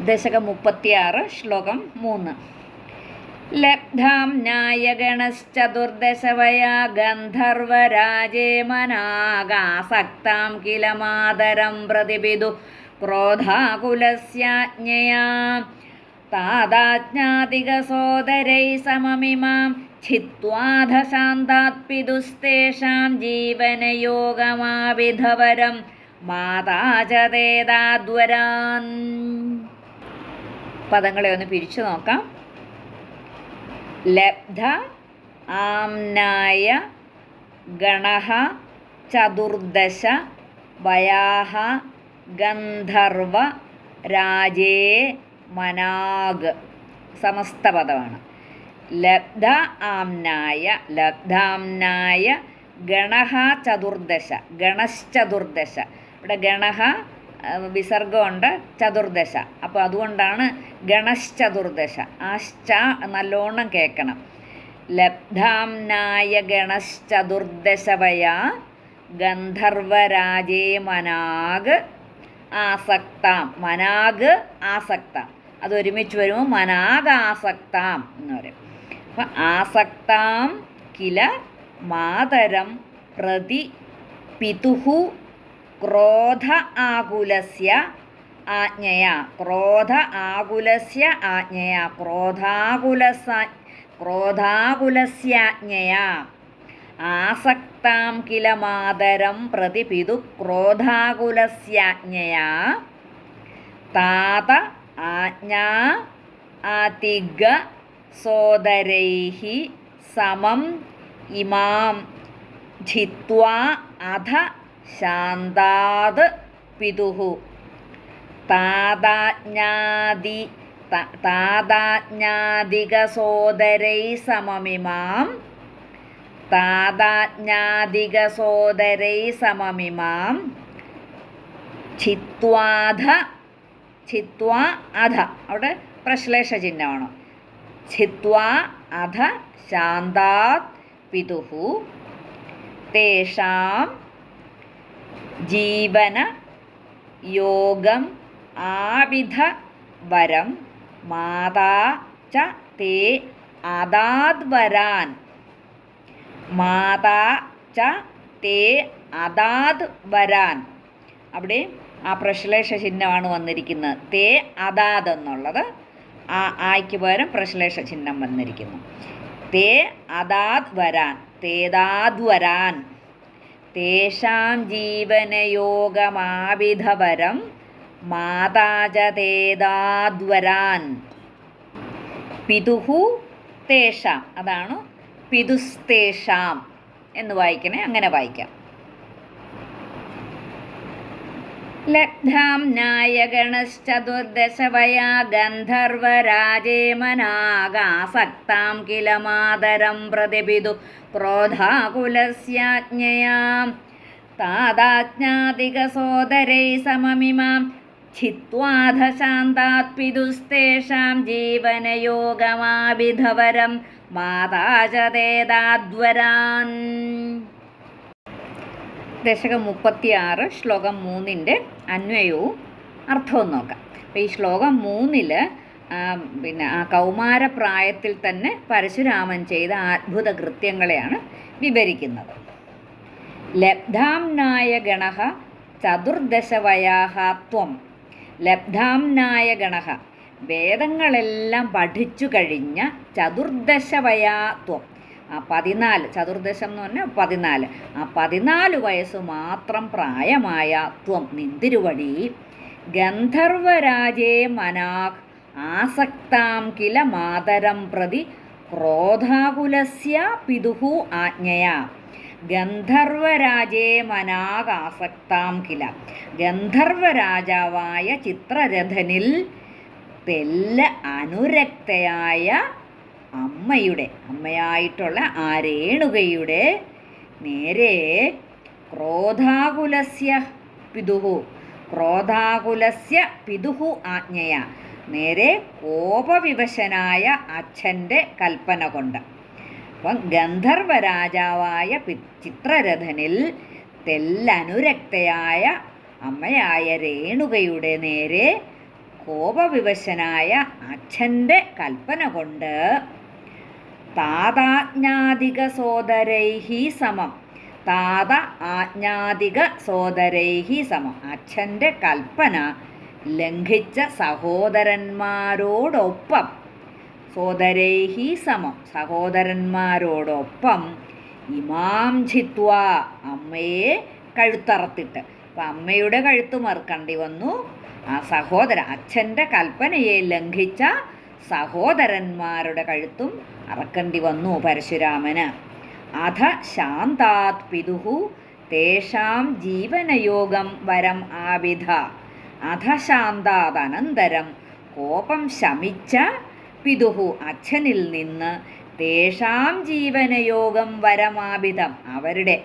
ദശകം മുപ്പത്തിയാറ് ശ്ലോകം മൂന്ന്. ലബ്ധാം ന്യായഗണശ്ചതുർദശവയാ ഗന്ധർവരാജേ മനാകാസക്താം കില മാതരം പ്രതിപിതു ക്രോധാകുലസ്യാജ്ഞയാ. താതാജ്ഞാതികസോദരൈ സമമിമാം ഛിത്വാധശാന്താത് പിതുസ്തേഷാം ജീവനയോഗമാവിധവരം മാതാചതേതാദ്വരാൻ പദങ്ങളെ ഒന്ന് പിരിച്ചു നോക്കാം. ലബ്ധ ആംനായ ഗണഹ ചതുർദശ വയാഹ ഗന്ധർവ രാജേ മനാഗ് സമസ്ത പദമാണ്. ലബ്ധ ആംനായ ലബ്ധാംനായ ഗണഹ ചതുർദശ ഗണശ്ചതുർദശ. ഇവിടെ ഗണഹ വിസർഗമുണ്ട് ചതുർദശ. അപ്പോൾ അതുകൊണ്ടാണ് ഗണശ്ചതുർദശ. ആശ്ച ശ്ച നല്ലോണം കേൾക്കണം. ലബ്ധാംനായ ഗണശ്ചതുർദശവയാ ഗന്ധർവരാജേ മനാഗ് ആസക്താം. മനാഗ് ആസക്താം. അതൊരുമിച്ച് ഒരുമിച്ച് മനാഗ് ആസക്താം എന്ന് പറയും. അപ്പം ആസക്താം കില മാതരം പ്രതി പിതുഹു ക്രോധ ആകുലസ്യ ആജ്ഞയ. ക്രോധ ആകുലസ്യ ആജ്ഞയ. ക്രോധാകുലസ ക്രോധാകുലസ്യാജ്ഞയ. ആസക്താം കില മാതരം പ്രതി പിതു ക്രോധാകുലസ്യാജ്ഞയ. താത ആജ്ഞാ ആതിഗ സോദരൈ സമം ഇമാം ജിത്വാ അധ ശാന്താത് പിതുः താതാജ്ഞാതി താതാജ്ഞാതികസോദരൈ സമമിമാം താതാജ്ഞാതികസോദരൈ സമമിമാം ചിത്വാധ ചിത്വാ അധ. അവിടെ പ്രശ്ലേഷ ചിഹ്നമാണ് ചിത്വാ അധ ശാന്താത് പിതുഹു. തേഷാം ജീവന യോഗം ആവിധ വരം മാതാ ച തേ അദാദ്വരാൻ മാതാ ച തേ അതാത് വരാൻ. അവിടെ ആ പ്രശ്ലേഷ ചിഹ്നമാണ് വന്നിരിക്കുന്നത്. തേ അതാത് എന്നുള്ളത് ആ ആയ്ക്ക് പകരം പ്രശ്ലേഷ ചിഹ്നം വന്നിരിക്കുന്നു. തേ അതാത് വരാൻ. തേതാത് വരാൻ. തേഷാം ജീവനയോഗമാവിധവരം മാതാചതേതാദ്വരാൻ പിതുഹു തേഷാം. അതാണ് പിതുസ്തേഷാം എന്ന് വായിക്കണേ. അങ്ങനെ വായിക്കാം. ലബ്ധാം നായഗണശ്ചതുർദശവയാ ഗന്ധർവരാജേ മനാകാസക്താം കില മാതരം പ്രതിപിതു ക്രോധാകുലസ്യാജ്ഞയാം. താതാജ്ഞാതികസോദരൈ സമമിമാം. ഛിത്വാധശാന്താത് പിതുസ്തേഷാം ജീവനയോഗമാവിധവരം മാതാചതേതാദ്വരാൻ ദശകം മുപ്പത്തിയാറ് ശ്ലോകം മൂന്നിന്റെ അന്വയവും അർത്ഥവും നോക്കാം. അപ്പോൾ ഈ ശ്ലോകം മൂന്നിൽ പിന്നെ ആ കൗമാരപ്രായത്തിൽ തന്നെ പരശുരാമൻ ചെയ്ത അത്ഭുത കൃത്യങ്ങളെയാണ് വിവരിക്കുന്നത്. ലബ്ധാംനായ ഗണഹ ചതുർദശവയാഹാത്വം ലബ്ധാംനായ ഗണഃ വേദങ്ങളെല്ലാം പഠിച്ചു കഴിഞ്ഞ ചതുർദശവയാത്വം. ആ പതിനാല് ചതുർദശം എന്ന് പറഞ്ഞാൽ പതിനാല്. ആ പതിനാല് വയസ്സ് മാത്രം പ്രായമായ ത്വം. നിന്തിരുവടി. ഗന്ധർവരാജേ മനാഹ് ആസക്താം കില മാതരം പ്രതി ക്രോധാകുലസ്യ പിതുഹു ആജ്ഞയാ. ഗന്ധർവരാജേ മനാകാസക്താം കില. ഗന്ധർവരാജാവായ ചിത്രരഥനിൽ തെല്ല അനുരക്തയായ അമ്മയുടെ അമ്മയായിട്ടുള്ള ആ രേണുകയുടെ നേരെ ക്രോധാകുലസ്യ പിതുഹു ക്രോധാകുലസ്യ പിതുഹു ആജ്ഞയ. നേരെ കോപവിവശനായ അച്ഛന്റെ കൽപ്പന കൊണ്ട്. അപ്പം ഗന്ധർവരാജാവായ പി ചിത്രരഥനിൽ തെല്ലനുരക്തയായ അമ്മയായ രേണുകയുടെ നേരെ കോപവിവശനായ അച്ഛന്റെ കൽപ്പന കൊണ്ട് താതാജ്ഞാതിക സോദരൈഹി സമം. താത ആജ്ഞാതിക സോദരൈഹി സമം. അച്ഛന്റെ കൽപ്പന ലംഘിച്ച സഹോദരന്മാരോടൊപ്പം സോദരൈഹി സമം. സഹോദരന്മാരോടൊപ്പം ഇമാം ജിത്വ അമ്മയെ കഴുത്തറത്തിട്ട്. അപ്പം അമ്മയുടെ കഴുത്ത് മറുക്കേണ്ടി വന്നു. ആ സഹോദര അച്ഛന്റെ കൽപ്പനയെ ലംഘിച്ച സഹോദരന്മാരുടെ കഴുത്തും അറക്കേണ്ടി വന്നു പരശുരാമന്. അധ ശാന്താത് പിതുഹു തേഷാം ജീവനയോഗം വരം ആവിധ. അധശാന്താത് അനന്തരം കോപം ശമിച്ച പിതുഹു അച്ഛനിൽ നിന്ന് തേഷാം ജീവനയോഗം വരമാപിതം. അവരുടെ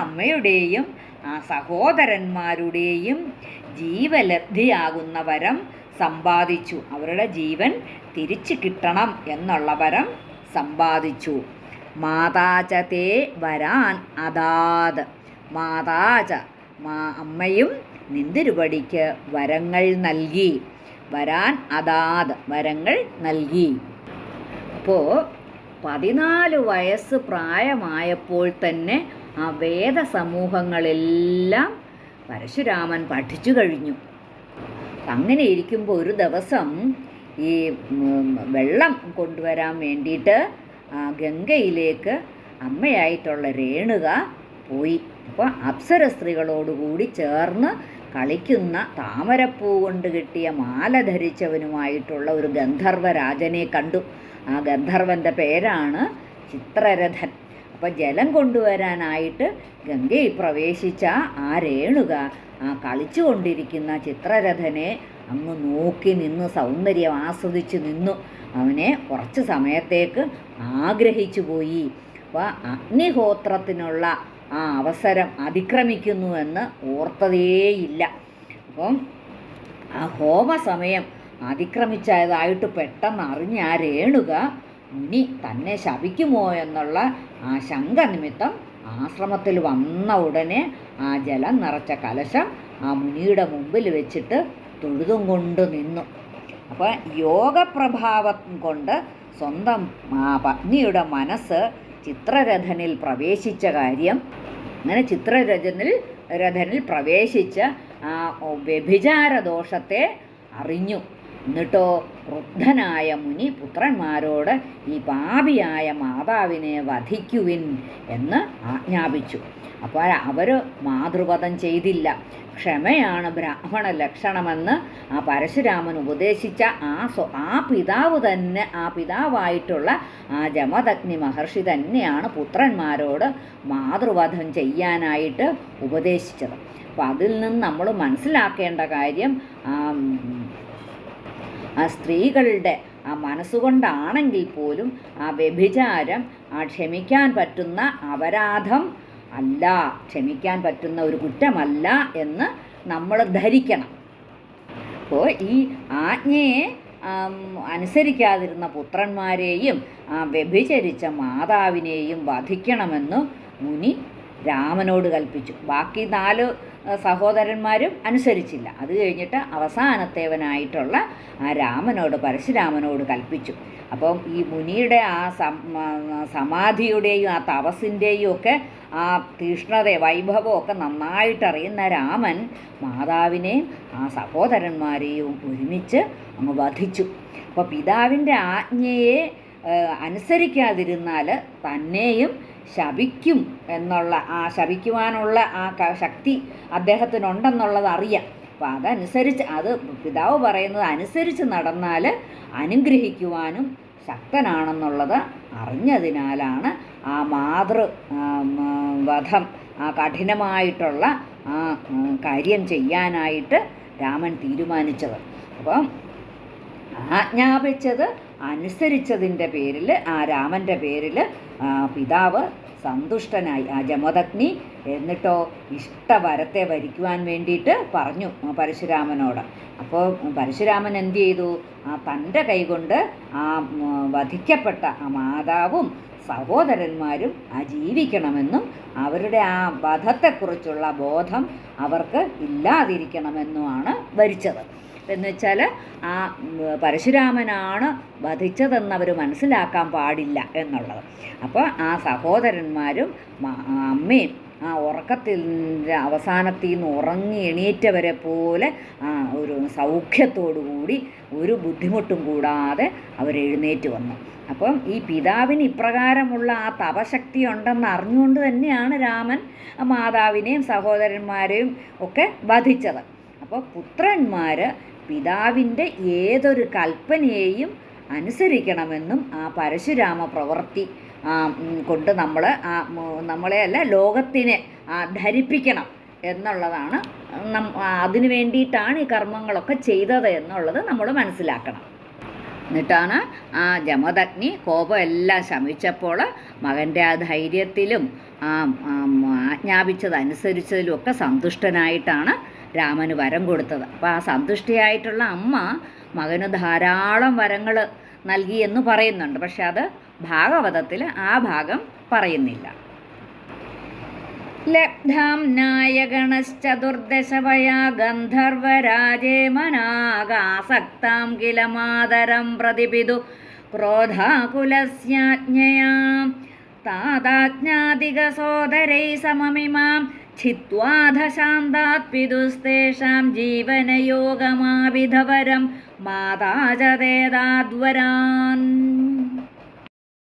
അമ്മയുടെയും ആ സഹോദരന്മാരുടെയും ജീവലബ്ധിയാകുന്ന വരം സമ്പാദിച്ചു. അവരുടെ ജീവൻ തിരിച്ചു കിട്ടണം എന്നുള്ള വരം സമ്പാദിച്ചു. മാതാചതേ വരാൻ അതാത്. മാതാച മാ അമ്മയും നിന്തിരുപടിക്ക് വരങ്ങൾ നൽകി. വരാൻ അതാത് വരങ്ങൾ നൽകി. അപ്പോൾ പതിനാല് വയസ്സ് പ്രായമായപ്പോൾ തന്നെ ആ വേദ സമൂഹങ്ങളെല്ലാം പരശുരാമൻ പഠിച്ചു കഴിഞ്ഞു. അങ്ങനെ ഇരിക്കുമ്പോൾ ഒരു ദിവസം ഈ വെള്ളം കൊണ്ടുവരാൻ വേണ്ടിയിട്ട് ഗംഗയിലേക്ക് അമ്മയായിട്ടുള്ള രേണുക പോയി. അപ്പോൾ അപ്സര സ്ത്രീകളോടുകൂടി ചേർന്ന് കളിക്കുന്ന താമരപ്പൂ കൊണ്ട് കിട്ടിയ മാല ധരിച്ചവനുമായിട്ടുള്ള ഒരു ഗന്ധർവ രാജനെ കണ്ടു. ആ ഗന്ധർവന്റെ പേരാണ് ചിത്രരഥൻ. അപ്പോൾ ജലം കൊണ്ടുവരാനായിട്ട് ഗംഗയിൽ പ്രവേശിച്ച ആ രേണുക ആ കളിച്ചുകൊണ്ടിരിക്കുന്ന ചിത്രരഥനെ അങ്ങ് നോക്കി നിന്ന് സൗന്ദര്യം ആസ്വദിച്ച് നിന്നു. അവനെ കുറച്ച് സമയത്തേക്ക് ആഗ്രഹിച്ചു പോയി. അപ്പോൾ അഗ്നിഹോത്രത്തിനുള്ള ആ അവസരം അതിക്രമിക്കുന്നു എന്ന് ഓർത്തതേയില്ല. അപ്പം ആ ഹോമസമയം അതിക്രമിച്ചതായിട്ട് പെട്ടെന്ന് അറിഞ്ഞ ആ രേണുക മുനി തന്നെ ശപിക്കുമോ എന്നുള്ള ആ ശങ്ക നിമിത്തം ആശ്രമത്തിൽ വന്ന ഉടനെ ആ ജലം നിറച്ച കലശം ആ മുനിയുടെ മുമ്പിൽ വെച്ചിട്ട് തൊഴുതും കൊണ്ട് നിന്നു. അപ്പോൾ യോഗപ്രഭാവം കൊണ്ട് സ്വന്തം പത്നിയുടെ മനസ്സ് ചിത്രരഥനിൽ പ്രവേശിച്ച കാര്യം അങ്ങനെ ചിത്രരചനിൽ രഥനിൽ പ്രവേശിച്ച ആ വ്യഭിചാര ദോഷത്തെ അറിഞ്ഞു. എന്നിട്ടോ ക്രുദ്ധനായ മുനി പുത്രന്മാരോട് ഈ പാപിയായ മാതാവിനെ വധിക്കുവിൻ എന്ന് ആജ്ഞാപിച്ചു. അപ്പോൾ അവർ മാതൃപദം ചെയ്തില്ല. ക്ഷമയാണ് ബ്രാഹ്മണ ലക്ഷണമെന്ന് ആ പരശുരാമൻ ഉപദേശിച്ച ആ സ്വ ആ പിതാവ് തന്നെ ആ പിതാവായിട്ടുള്ള ആ ജമദഗ്നി മഹർഷി തന്നെയാണ് പുത്രന്മാരോട് മാതൃവധം ചെയ്യാനായിട്ട് ഉപദേശിച്ചത്. അപ്പം അതിൽ നിന്ന് നമ്മൾ മനസ്സിലാക്കേണ്ട കാര്യം ആ സ്ത്രീകളുടെ ആ മനസ്സുകൊണ്ടാണെങ്കിൽ പോലും ആ വ്യഭിചാരം ആ ക്ഷമിക്കാൻ പറ്റുന്ന അപരാധം അല്ല ക്ഷമിക്കാൻ പറ്റുന്ന ഒരു കുറ്റമല്ല എന്ന് നമ്മൾ ധരിക്കണം. അപ്പോൾ ഈ ആജ്ഞയെ അനുസരിക്കാതിരുന്ന പുത്രന്മാരെയും ആ വ്യഭിചരിച്ച മാതാവിനെയും വധിക്കണമെന്ന് മുനി രാമനോട് കൽപ്പിച്ചു. ബാക്കി നാല് സഹോദരന്മാരും അനുസരിച്ചില്ല. അത് കഴിഞ്ഞിട്ട് അവസാനത്തേവനായിട്ടുള്ള ആ രാമനോട് പരശുരാമനോട് കൽപ്പിച്ചു. അപ്പം ഈ മുനിയുടെ ആ സമാധിയുടെയും ആ തപസ്സിന്റെയും ഒക്കെ ആ തീഷ്ണത വൈഭവം ഒക്കെ നന്നായിട്ട് അറിയുന്ന രാമൻ മാതാവിനെയും ആ സഹോദരന്മാരെയും ഒരുമിച്ച് അങ്ങ് വധിച്ചു. അപ്പോൾ പിതാവിന്റെ ആജ്ഞയെ അനുസരിക്കാതിരുന്നാൽ തന്നെയും ശപിക്കും എന്നുള്ള ആ ശപിക്കുവാനുള്ള ആ ശക്തി അദ്ദേഹത്തിനുണ്ടെന്നുള്ളത് അറിയാം. അപ്പം അതനുസരിച്ച് അത് പിതാവ് പറയുന്നത് അനുസരിച്ച് നടന്നാൽ അനുഗ്രഹിക്കുവാനും ശക്തനാണെന്നുള്ളത് അറിഞ്ഞതിനാലാണ് ആ മാതൃ വധം ആ കഠിനമായിട്ടുള്ള ആ കാര്യം ചെയ്യാനായിട്ട് രാമൻ തീരുമാനിച്ചത്. അപ്പം ആജ്ഞാപിച്ചത് അനുസരിച്ചതിന്റെ പേരിൽ ആ രാമന്റെ പേരിൽ ആ, പിതാവ് സന്തുഷ്ടനായി. ആ ജമദഗ്നി എന്നിട്ടോ ഇഷ്ടവരത്തെ വരിക്കുവാൻ വേണ്ടിയിട്ട് പറഞ്ഞു പരശുരാമനോട്. അപ്പോൾ പരശുരാമൻ എന്തു ചെയ്തു? ആ തന്റെ കൈകൊണ്ട് ആ വധിക്കപ്പെട്ട ആ മാതാവും സഹോദരന്മാരും ആ ജീവിക്കണമെന്നും അവരുടെ ആ വധത്തെക്കുറിച്ചുള്ള ബോധം അവർക്ക് ഇല്ലാതിരിക്കണമെന്നുമാണ് വരിച്ചത്. എന്ന് വെച്ചാൽ ആ പരശുരാമനാണ് വധിച്ചതെന്നവർ മനസ്സിലാക്കാൻ പാടില്ല എന്നുള്ളത്. അപ്പോൾ ആ സഹോദരന്മാരും അമ്മയും ആ ഉറക്കത്തിന്റെ അവസാനത്തിൽ നിന്ന് ഉറങ്ങി എണീറ്റവരെ പോലെ ആ ഒരു സൗഖ്യത്തോടു കൂടി ഒരു ബുദ്ധിമുട്ടും കൂടാതെ അവർ എഴുന്നേറ്റ് വന്നു. അപ്പം ഈ പിതാവിന് ഇപ്രകാരമുള്ള ആ തപശക്തി ഉണ്ടെന്ന് അറിഞ്ഞുകൊണ്ട് തന്നെയാണ് രാമൻ മാതാവിനെയും സഹോദരന്മാരെയും ഒക്കെ വധിച്ചത്. അപ്പോൾ പുത്രന്മാർ പിതാവിന്റെ ഏതൊരു കൽപ്പനയെയും അനുസരിക്കണമെന്നും ആ പരശുരാമ പ്രവൃത്തി കൊണ്ട് നമ്മൾ ആ നമ്മളെയല്ല ലോകത്തിനെ ധരിപ്പിക്കണം എന്നുള്ളതാണ്. അതിനു വേണ്ടിയിട്ടാണ് ഈ കർമ്മങ്ങളൊക്കെ ചെയ്തത് എന്നുള്ളത് നമ്മൾ മനസ്സിലാക്കണം. എന്നിട്ടാണ് ആ ജമദഗ്നി കോപം എല്ലാം ശമിച്ചപ്പോൾ മകന്റെ ആ ധൈര്യത്തിലും ആ ആം, ആജ്ഞാപിച്ചതനുസരിച്ചതിലും ഒക്കെ സന്തുഷ്ടനായിട്ടാണ് രാമന് വരം കൊടുത്തത്. അപ്പോൾ ആ സന്തുഷ്ടിയായിട്ടുള്ള അമ്മ മകന് ധാരാളം വരങ്ങൾ നൽകി എന്ന് പറയുന്നുണ്ട്. പക്ഷെ അത് ഭാഗവതത്തിൽ ആ ഭാഗം പറയുന്നില്ല. ലബ്ധാം നായഗണശ്ചതുർദശവയാ ഗന്ധർവരാജേ മനാകാസക്താം കില മാതരം പ്രതിപിതു ക്രോധാകുലസ്യാജ്ഞയാ. താതാജ്ഞാതികസോദരൈ സമമിമാം. ഛിത്വാധശാന്താത് പിതുസ്തേഷാം ജീവനയോഗമാവിധവരം മാതാ ച തേതാദ്വരാൻ